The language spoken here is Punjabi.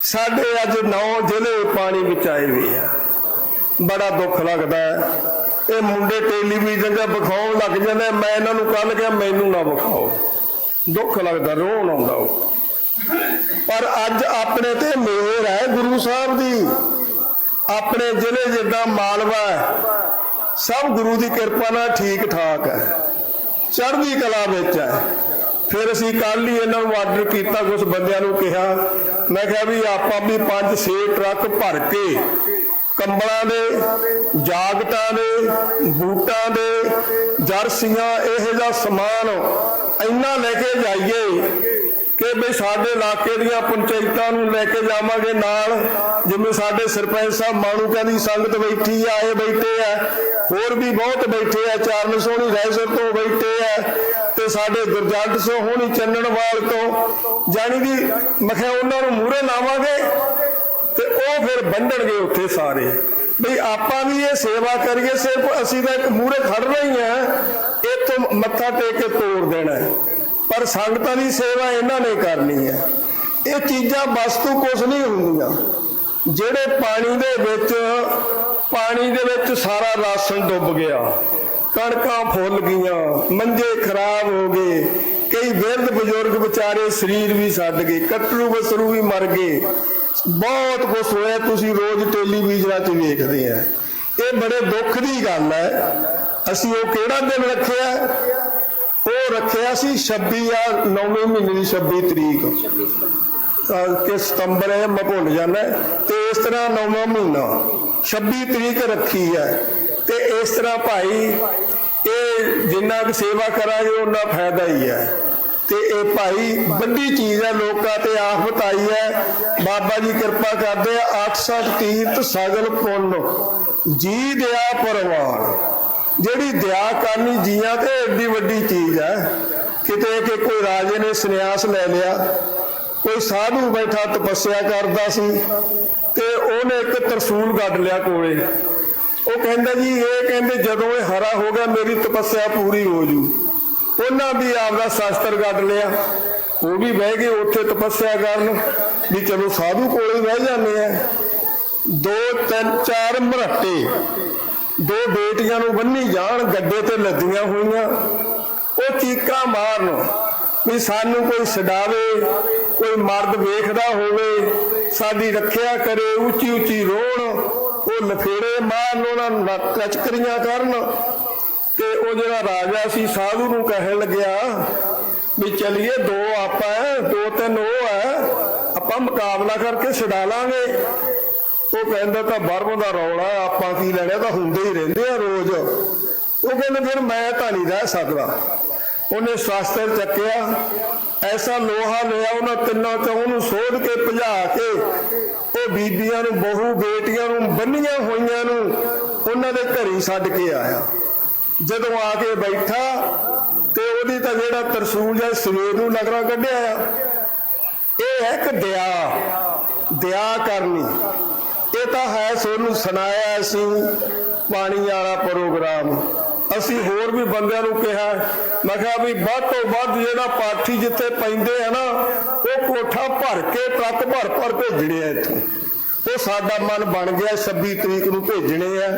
ਸਾਡੇ ਅੱਜ ਨੌ ਜ਼ਿਲ੍ਹੇ ਪਾਣੀ ਵਿੱਚ ਆਏ ਹੋਏ ਆ। ਬੜਾ ਦੁੱਖ ਲੱਗਦਾ ਇਹ ਮੁੰਡੇ ਟੈਲੀਵਿਜ਼ਨ ਤੇ ਵਿਖਾਉਣ ਲੱਗ ਜਾਂਦੇ ਮੈਂ ਇਹਨਾਂ ਨੂੰ ਕੱਲ ਕਿਹਾ, ਮੈਨੂੰ ਨਾ ਵਿਖਾਓ। ਦੁੱਖ ਲੱਗਦਾ, ਰੋਣ ਆਉਂਦਾ ਉਹ। ਪਰ ਅੱਜ ਆਪਣੇ ਤੇ ਮਿਹਰ ਹੈ ਗੁਰੂ ਸਾਹਿਬ ਦੀ। ਆਪਣੇ ਜ਼ਿਲ੍ਹੇ ਜਿੱਦਾਂ ਮਾਲਵਾ ਸਭ ਗੁਰੂ ਦੀ ਕਿਰਪਾ ਨਾਲ ਠੀਕ ਠਾਕ ਹੈ। ਚੜ੍ਹਦੀ ਕਲਾ ਵਿੱਚ ਹੈ। ਫਿਰ ਅਸੀਂ ਕੱਲ ਹੀ ਇਹਨਾਂ ਨੂੰ ਆਰਡਰ ਕੀਤਾ ਕੁਝ ਬੰਦਿਆਂ ਨੂੰ ਕਿਹਾ। ਮੈਂ ਕਿਹਾ ਵੀ ਆਪਾਂ ਵੀ 5-6 ਟਰੱਕ ਭਰ ਕੇ ਕੰਬਲਾਂ ਦੇ ਜਾਗਟਾਂ ਦੇ, ਬੂਟਾਂ ਦੇ, ਜਰਸੀਆਂ, ਇਹੋ ਜਿਹਾ ਸਮਾਨ ਇੰਨਾ ਲੈ ਕੇ ਜਾਈਏ ਕਿ ਬਈ ਸਾਡੇ ਇਲਾਕੇ ਦੀਆਂ ਪੰਚਾਇਤਾਂ ਨੂੰ ਲੈ ਕੇ ਜਾਵਾਂਗੇ ਨਾਲ। ਜਿਵੇਂ ਸਾਡੇ ਸਰਪੰਚ ਸਾਹਿਬ ਮਾਣੂਕਾਂ ਦੀ ਸੰਗਤ ਬੈਠੀ ਆ, ਇਹ ਬੈਠੇ ਆ। ਹੋਰ ਵੀ ਬਹੁਤ ਬੈਠੇ ਆ, ਚਾਰਨ ਸੋਹਣੀ ਰੈਸਰ ਤੋਂ ਬੈਠੇ ਆ। ਤੇ ਸਾਡੇ ਗੁਰਜੰਟ ਸੋ ਹੋਣੀ ਚੰਨਣਵਾਲ ਤੋਂ, ਜਾਣੀ ਦੀ ਮਖਿਆ ਉਹਨਾਂ ਨੂੰ ਮੂਹਰੇ ਲਾਵਾਂਗੇ ਤੇ ਉਹ ਫਿਰ ਵੰਡਣਗੇ ਉੱਥੇ ਸਾਰੇ। ਵੀ ਆਪਾਂ ਵੀ ਇਹ ਸੇਵਾ ਕਰੀਏ, ਸਿਰਫ ਅਸੀਂ ਤਾਂ ਇੱਕ ਮੂਹਰੇ ਖੜਨਾ ਹੀ ਆ। ਇੱਥੋਂ ਮੱਥਾ ਟੇਕ ਕੇ ਤੋੜ ਦੇਣਾ। ਹੈ। ਪਰ ਸੰਗਤਾਂ ਦੀ ਸੇਵਾ ਇਹਨਾਂ ਨੇ ਕਰਨੀ ਹੈ। ਇਹ ਚੀਜ਼ਾਂ ਵਸਤੂ ਕੁਛ ਨਹੀਂ ਹੁੰਦੀਆਂ। ਜਿਹੜੇ ਪਾਣੀ ਦੇ ਵਿੱਚ, ਪਾਣੀ ਦੇ ਵਿੱਚ ਸਾਰਾ ਰਾਸ਼ਨ ਡੁੱਬ ਗਿਆ। ਕਣਕਾਂ ਫੁੱਲ ਗਈਆਂ, ਮੰਜੇ ਖਰਾਬ ਹੋ ਗਏ। ਕਈ ਬਿਰਧ ਬਜ਼ੁਰਗ ਵਿਚਾਰੇ ਸਰੀਰ ਵੀ ਸੱਦ ਗਏ, ਕੱਟਰੂ ਬਸਰੂ ਵੀ ਮਰ ਗਏ। ਬਹੁਤ ਕੁਛ ਹੋਇਆ, ਤੁਸੀਂ ਰੋਜ਼ ਟੈਲੀਵਿਜ਼ਨਾਂ 'ਚ ਵੇਖਦੇ ਆ। ਇਹ ਬੜੇ ਦੁੱਖ ਦੀ ਗੱਲ ਹੈ। ਅਸੀਂ ਉਹ ਕਿਹੜਾ ਦਿਨ ਰੱਖਿਆ? ਉਹ ਰੱਖਿਆ ਸੀ 26 ਆ 9ਵੇਂ ਮਹੀਨੇ ਦੀ 26 ਤਰੀਕ। ਕਿ ਸਤੰਬਰ ਹੈ, ਮੈਂ ਭੁੱਲ ਜਾਂਦਾ। ਤੇ ਇਸ ਤਰ੍ਹਾਂ 9ਵਾਂ ਮਹੀਨਾ 26 ਤਰੀਕ ਰੱਖੀ ਹੈ। ਤੇ ਇਸ ਤਰ੍ਹਾਂ ਭਾਈ, ਇਹ ਜਿੰਨਾ ਕੁ ਸੇਵਾ ਕਰਾਂਗੇ ਉਹਨਾਂ ਫਾਇਦਾ ਹੀ ਹੈ। ਤੇ ਇਹ ਭਾਈ ਵੱਡੀ ਚੀਜ਼ ਹੈ, ਲੋਕਾਂ ਤੇ ਆਫਤ ਆਈ ਹੈ। ਬਾਬਾ ਜੀ ਕਿਰਪਾ ਕਰਦੇ ਆ 860 ਤੀਰਥ ਸਗਲ ਪੁੰਨ, ਜੀ ਦਿਆ ਪਰਵਾਨ। ਜਿਹੜੀ ਦਇਆ ਕਰਨੀ ਜੀਆਂ ਤੇ ਐਡੀ ਵੱਡੀ ਚੀਜ਼ ਹੈ ਕਿਤੇ ਕਿ ਕੋਈ ਰਾਜੇ ਨੇ ਸੰਨਿਆਸ ਲੈ ਲਿਆ, ਕੋਈ ਸਾਧੂ ਬੈਠਾ ਤਪੱਸਿਆ ਕਰਦਾ ਸੀ ਤੇ ਉਹਨੇ ਇੱਕ ਤਰਸੂਲ ਗੱਡ ਲਿਆ ਕੋਲੇ। ਉਹ ਕਹਿੰਦਾ ਜੀ, ਇਹ ਕਹਿੰਦੇ ਜਦੋਂ ਇਹ ਹਰਾ ਹੋ ਗਿਆ, ਮੇਰੀ ਤਪੱਸਿਆ ਪੂਰੀ ਹੋ ਜੂ। ਉਹਨਾਂ ਵੀ ਆਪਦਾ ਸ਼ਾਸਤਰ ਗੱਡ ਲਿਆ। ਉਹ ਵੀ ਬਹਿ ਗਏ ਉੱਥੇ ਤਪੱਸਿਆ ਕਰਨ ਵੀ ਚਲੋ ਸਾਧੂ ਕੋਲੇ ਬਹਿ ਜਾਂਦੇ ਆ। ਦੋ ਤਿੰਨ ਚਾਰ ਮਰਹੱਟੇ ਦੋ ਬੇਟੀਆਂ ਨੂੰ ਬੰਨੀ ਜਾਣ, ਗੱਡੇ ਤੇ ਲੱਦੀਆਂ ਹੋਈਆਂ। ਉਹ ਚੀਕਾਂ ਮਾਰਨ ਵੀ ਸਾਨੂੰ ਕੋਈ ਛਡਾਵੇ, ਕੋਈ ਮਰਦ ਵੇਖਦਾ ਹੋਵੇ, ਸਾਡੀ ਰੱਖਿਆ ਕਰੇ, ਉੱਚੀ ਉੱਚੀ ਰੋਣ, ਉਹ ਲਫੇੜੇ ਮਾਰਨ, ਉਹਨਾਂ ਨੂੰ ਕਚਕਰੀਆਂ ਕਰਨ। ਤੇ ਉਹ ਜਿਹੜਾ ਰਾਜਾ ਸੀ, ਸਾਧੂ ਨੂੰ ਕਹਿਣ ਲੱਗਿਆ ਵੀ ਚਲਿਏ, ਦੋ ਆਪਾਂ ਦੋ ਤਿੰਨ ਉਹ ਹੈ, ਆਪਾਂ ਮੁਕਾਬਲਾ ਕਰਕੇ ਛਡਾ ਲਾਂਗੇ। ਉਹ ਕਹਿੰਦਾ ਤਾਂ ਬਾਹਰੋਂ ਦਾ ਰੌਲਾ ਆਪਾਂ ਕੀ ਲੈਣਾ ਤਾਂ ਹੁੰਦੇ ਹੀ ਰਹਿੰਦੇ ਆ ਰੋਜ਼। ਉਹ ਕਹਿੰਦਾ ਫਿਰ ਮੈਂ ਤਾਂ ਨਹੀਂ ਰਹਿ ਸਕਦਾ। ਉਹਨੇ ਸ਼ਾਸਤਰ ਚੱਕਿਆ, ਐਸਾ ਲੋਹਾ ਲਿਆ, ਉਹਨਾਂ ਤਿੰਨਾਂ ਚੋਂ ਉਹਨੂੰ ਸੋਧ ਕੇ ਭਜਾ ਕੇ ਉਹ ਬੀਬੀਆਂ ਨੂੰ, ਬਹੂ ਬੇਟੀਆਂ ਨੂੰ, ਬੰਨੀਆਂ ਹੋਈਆਂ ਨੂੰ ਉਹਨਾਂ ਦੇ ਘਰੀ ਛੱਡ ਕੇ ਆਇਆ। ਜਦੋਂ ਆ ਕੇ ਬੈਠਾ ਤੇ ਉਹਦੀ ਤਾਂ ਜਿਹੜਾ ਤਰਸੂਲ ਜਾਂ ਸਵੇਰ ਨੂੰ ਨਗਰਾ ਕੱਢਿਆ ਆ। ਇਹ ਹੈ ਕਿ ਦਇਆ ਦਇਆ ਕਰਨੀ। ਇਹ ਤਾਂ ਹੈ ਸੋਨੂੰ ਸੁਣਾਇਆ ਅਸੀਂ ਪਾਣੀ ਵਾਲਾ ਪ੍ਰੋਗਰਾਮ। ਅਸੀਂ ਹੋਰ ਵੀ ਬੰਦਿਆਂ ਨੂੰ ਕਿਹਾ, ਮੈਂ ਕਿਹਾ ਵੀ ਵੱਧ ਤੋਂ ਵੱਧ ਜਿਹੜਾ ਪਾਠੀ ਜਿੱਥੇ ਪੈਂਦੇ ਆ ਨਾ, ਉਹ ਕੋਠਾ ਭਰ ਕੇ ਟਰੱਕ ਭਰ ਭਰ ਭੇਜਣੇ ਆ ਇੱਥੋਂ। ਉਹ ਸਾਡਾ ਮਨ ਬਣ ਗਿਆ 26 ਤਰੀਕ ਨੂੰ ਭੇਜਣੇ ਆ।